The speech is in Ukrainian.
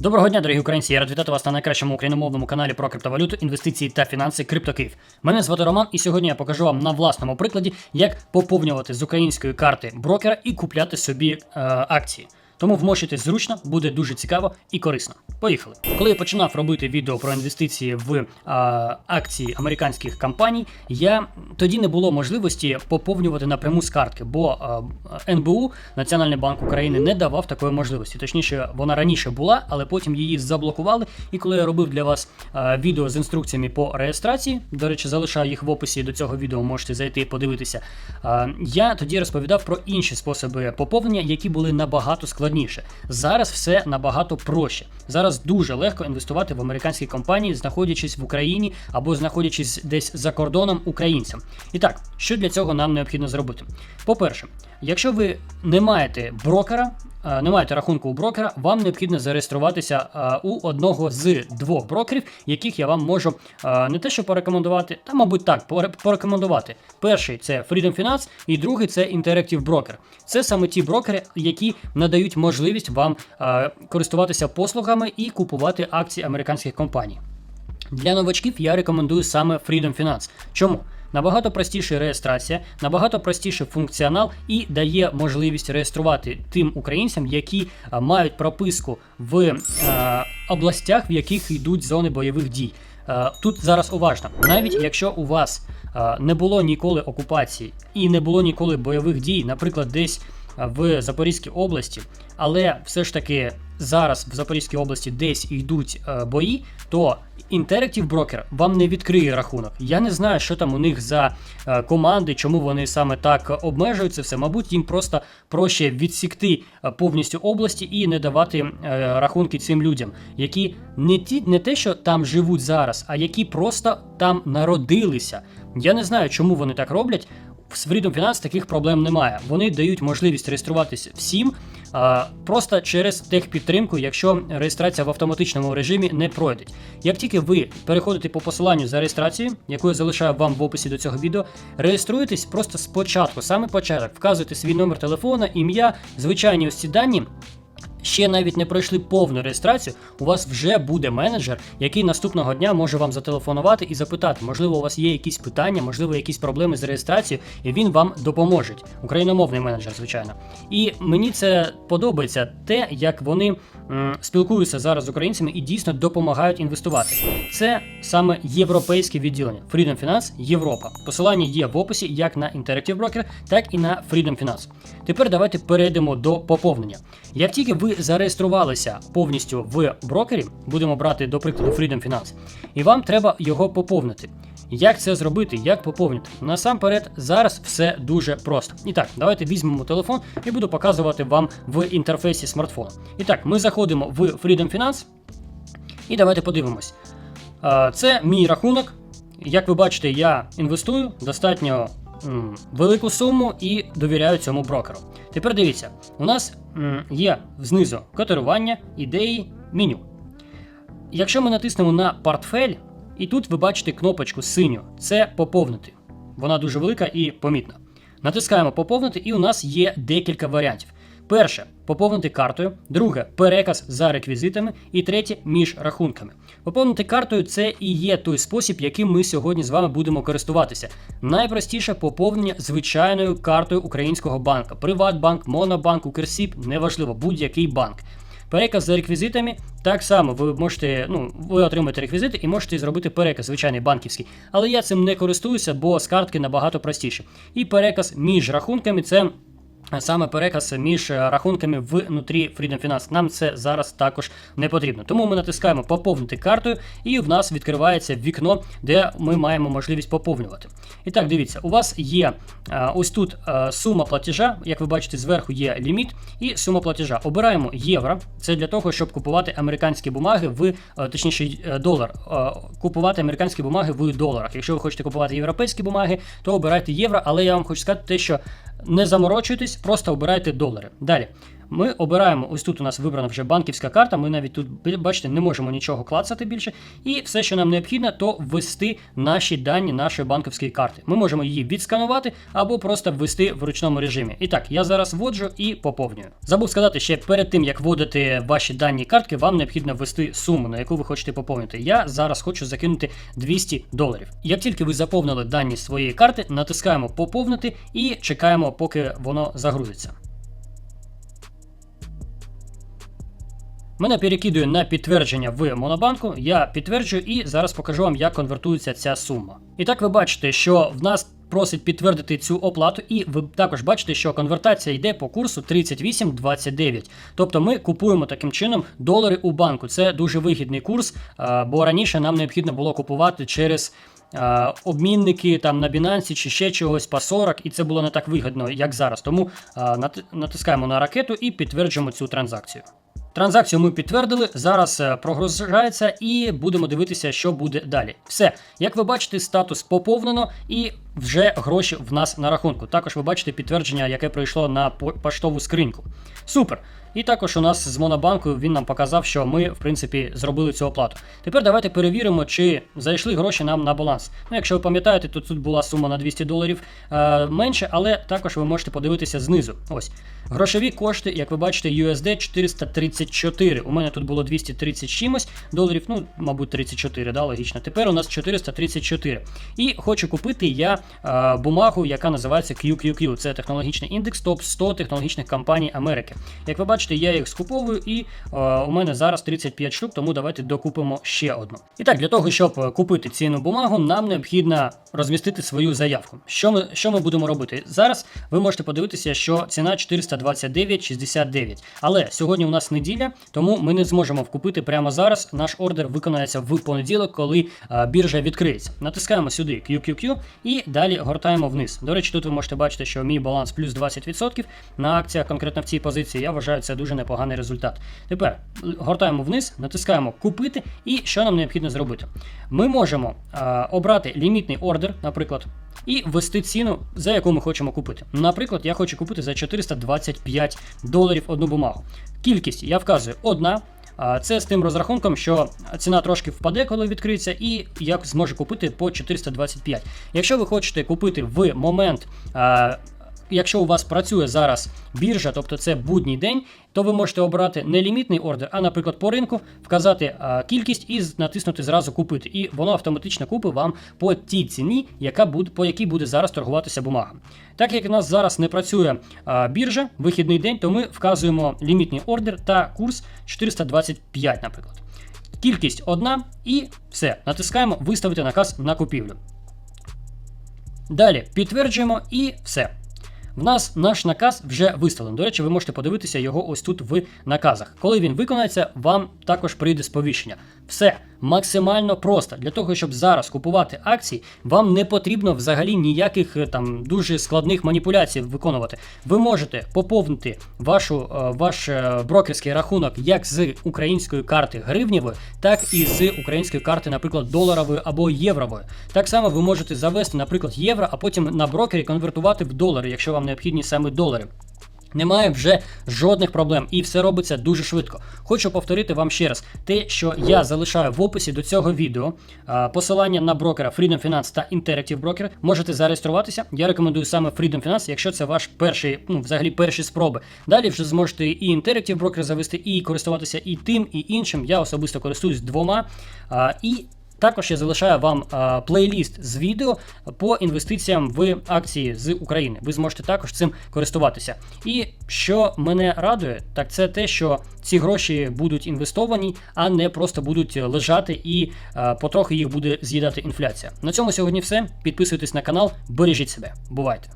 Доброго дня, дорогі українці. Я рад вітати вас на найкращому україномовному каналі про криптовалюту, інвестиції та фінанси Криптокиїв. Мене звати Роман, і сьогодні я покажу вам на власному прикладі, як поповнювати з української карти брокера і купляти собі е, акції. Тому вмощуйтесь зручно, буде дуже цікаво і корисно. Поїхали. Коли я починав робити відео про інвестиції в а, акції американських компаній, я тоді не було можливості поповнювати напряму з картки, бо а, НБУ Національний банк України не давав такої можливості. Точніше, вона раніше була, але потім її заблокували. І коли я робив для вас а, відео з інструкціями по реєстрації, до речі, залишаю їх в описі до цього відео, можете зайти і подивитися. А, я тоді розповідав про інші способи поповнення, які були набагато складніші. Зараз все набагато проще. Зараз дуже легко інвестувати в американські компанії, знаходячись в Україні або знаходячись десь за кордоном українцям. І так, що для цього нам необхідно зробити? По-перше, якщо ви не маєте брокера, не маєте рахунку у брокера, вам необхідно зареєструватися е, у одного з двох брокерів, яких я вам можу е, не те, що порекомендувати, та, мабуть, так, порекомендувати. Перший це Freedom Finance, і другий це Interactive Broker. Це саме ті брокери, які надають можливість вам е, користуватися послугами і купувати акції американських компаній. Для новачків я рекомендую саме Freedom Finance. Чому? Набагато простіша реєстрація, набагато простіший функціонал і дає можливість реєструвати тим українцям, які мають прописку в е, областях, в яких йдуть зони бойових дій. Е, тут зараз уважно, навіть якщо у вас е, не було ніколи окупації і не було ніколи бойових дій, наприклад, десь е, в Запорізькій області, але все ж таки зараз в Запорізькій області десь йдуть е, бої, то Interactive Broker вам не відкриє рахунок. Я не знаю, що там у них за е, команди, чому вони саме так обмежують це все. Мабуть, їм просто проще відсікти е, повністю області і не давати рахунки цим людям, які не ті, не те, що там живуть зараз, а які просто там народилися. Я не знаю, чому вони так роблять. В Freedom Finance таких проблем немає. Вони дають можливість реєструватися всім а, просто через техпідтримку, якщо реєстрація в автоматичному режимі не пройде. Як тільки ви переходите по посиланню за реєстрацією, яку я залишаю вам в описі до цього відео, реєструєтесь просто спочатку, саме початок, вказуєте свій номер телефона, ім'я, звичайні ось ці дані. Ще навіть не пройшли повну реєстрацію, у вас вже буде менеджер, який наступного дня може вам зателефонувати і запитати, можливо, у вас є якісь питання, можливо, якісь проблеми з реєстрацією, і він вам допоможе. Україномовний менеджер, звичайно. І мені це подобається те, як вони м, спілкуються зараз з українцями і дійсно допомагають інвестувати. Це саме європейське відділення Freedom Finance Європа. Посилання є в описі як на Interactive Broker, так і на Freedom Finance. Тепер давайте перейдемо до поповнення. Як тільки ви зареєструвалися повністю в брокері, будемо брати до прикладу Freedom Finance, і вам треба його поповнити. Як це зробити? Як поповнити? Насамперед, зараз все дуже просто. І так, давайте візьмемо телефон і буду показувати вам в інтерфейсі смартфона. І так, ми заходимо в Freedom Finance і давайте подивимось. Це мій рахунок. Як ви бачите, я інвестую достатньо велику суму і довіряю цьому брокеру. Тепер дивіться, у нас є знизу котирування, ідеї, меню. Якщо ми натиснемо на портфель, і тут ви бачите кнопочку синю, це поповнити. Вона дуже велика і помітна. Натискаємо поповнити, і у нас є декілька варіантів. Перше поповнити картою, друге переказ за реквізитами, і третє між рахунками. Поповнити картою це і є той спосіб, яким ми сьогодні з вами будемо користуватися. Найпростіше поповнення звичайною картою українського банка. Приватбанк, Монобанк, Укрсіб, неважливо, будь-який банк. Переказ за реквізитами так само ви можете, ну, ви отримаєте реквізити і можете зробити переказ, звичайний банківський. Але я цим не користуюся, бо з картки набагато простіше. І переказ між рахунками це. Саме переказ між е, рахунками внутрі Freedom Finance. Нам це зараз також не потрібно. Тому ми натискаємо поповнити картою, і в нас відкривається вікно, де ми маємо можливість поповнювати. І так, дивіться, у вас є е, ось тут е, сума платежа. Як ви бачите, зверху є ліміт і сума платежа. Обираємо євро. Це для того, щоб купувати американські бумаги в точніше долар. Купувати американські бумаги в доларах. Якщо ви хочете купувати європейські бумаги, то обирайте євро. Але я вам хочу сказати те, що не заморочуйтесь, просто обирайте долари. Далі. Ми обираємо, ось тут у нас вибрана вже банківська карта. Ми навіть тут, бачите, не можемо нічого клацати більше. І все, що нам необхідно, то ввести наші дані нашої банківської карти. Ми можемо її відсканувати або просто ввести в ручному режимі. І так, я зараз вводжу і поповнюю. Забув сказати, ще перед тим як вводити ваші дані картки, вам необхідно ввести суму, на яку ви хочете поповнити. Я зараз хочу закинути 200 доларів. Як тільки ви заповнили дані своєї карти, натискаємо поповнити і чекаємо, поки воно загрузиться. Мене перекидує на підтвердження в Монобанку. Я підтверджую і зараз покажу вам, як конвертується ця сума. І так ви бачите, що в нас просить підтвердити цю оплату, і ви також бачите, що конвертація йде по курсу 38,29. Тобто ми купуємо таким чином долари у банку. Це дуже вигідний курс, бо раніше нам необхідно було купувати через. Обмінники там на Binance чи ще чогось по 40, і це було не так вигідно, як зараз. Тому натискаємо на ракету і підтверджуємо цю транзакцію. Транзакцію ми підтвердили, зараз прогрожається, прогружається і будемо дивитися, що буде далі. Все, як ви бачите, статус поповнено і вже гроші в нас на рахунку. Також ви бачите підтвердження, яке пройшло на поштову скриньку. Супер! І також у нас з Монобанку він нам показав, що ми, в принципі, зробили цю оплату. Тепер давайте перевіримо, чи зайшли гроші нам на баланс. Ну, якщо ви пам'ятаєте, то тут була сума на 200 доларів е, менше, але також ви можете подивитися знизу. Ось. Грошові кошти, як ви бачите, USD 434. У мене тут було 230 чимось доларів, ну, мабуть, 34, да, логічно. Тепер у нас 434. І хочу купити я е, бумагу, яка називається QQQ. Це технологічний індекс топ 100 технологічних компаній Америки. Як ви бачите, я їх скуповую, і е, у мене зараз 35 штук, тому давайте докупимо ще одну. І так, для того, щоб купити цінну бумагу, нам необхідно розмістити свою заявку. Що ми що ми будемо робити? Зараз ви можете подивитися, що ціна 429,69. Але сьогодні у нас неділя, тому ми не зможемо вкупити прямо зараз. Наш ордер виконається в понеділок, коли а, біржа відкриється. Натискаємо сюди QQQ і далі гортаємо вниз. До речі, тут ви можете бачити, що мій баланс плюс 20% на акціях, конкретно в цій позиції. Я вважаю, це дуже непоганий результат. Тепер гортаємо вниз, натискаємо купити, і що нам необхідно зробити? Ми можемо а, обрати лімітний ордер, наприклад, і ввести ціну, за яку ми хочемо купити. Наприклад, я хочу купити за 425 доларів одну бумагу. Кількість я вказую одна. Це з тим розрахунком, що ціна трошки впаде, коли відкриється, і я зможу купити по 425. Якщо ви хочете купити в момент якщо у вас працює зараз біржа, тобто це будній день, то ви можете обрати не лімітний ордер, а, наприклад, по ринку, вказати кількість і натиснути зразу купити. І воно автоматично купить вам по тій ціні, яка буде, по якій буде зараз торгуватися бумага. Так як у нас зараз не працює біржа, вихідний день, то ми вказуємо лімітний ордер та курс 425, наприклад. Кількість одна і все. Натискаємо виставити наказ на купівлю. Далі підтверджуємо і все. В нас наш наказ вже виставлений. До речі, ви можете подивитися його ось тут в наказах. Коли він виконається, вам також прийде сповіщення. Все максимально просто. Для того, щоб зараз купувати акції, вам не потрібно взагалі ніяких е, там дуже складних маніпуляцій виконувати. Ви можете поповнити вашу, е, ваш е, брокерський рахунок як з української карти гривнєвої, так і з української карти, наприклад, доларової або єврової. Так само ви можете завести, наприклад, євро, а потім на брокері конвертувати в долари, якщо вам необхідні саме долари. Немає вже жодних проблем, і все робиться дуже швидко. Хочу повторити вам ще раз те, що я залишаю в описі до цього відео. Посилання на брокера Freedom Finance та Interactive Broker. Можете зареєструватися. Я рекомендую саме Freedom Finance, якщо це ваш перший, ну взагалі перші спроби. Далі вже зможете і Interactive Broker завести, і користуватися і тим, і іншим. Я особисто користуюсь двома. І також я залишаю вам а, плейліст з відео по інвестиціям в акції з України. Ви зможете також цим користуватися. І що мене радує, так це те, що ці гроші будуть інвестовані, а не просто будуть лежати і а, потрохи їх буде з'їдати інфляція. На цьому сьогодні все. Підписуйтесь на канал, бережіть себе. Бувайте!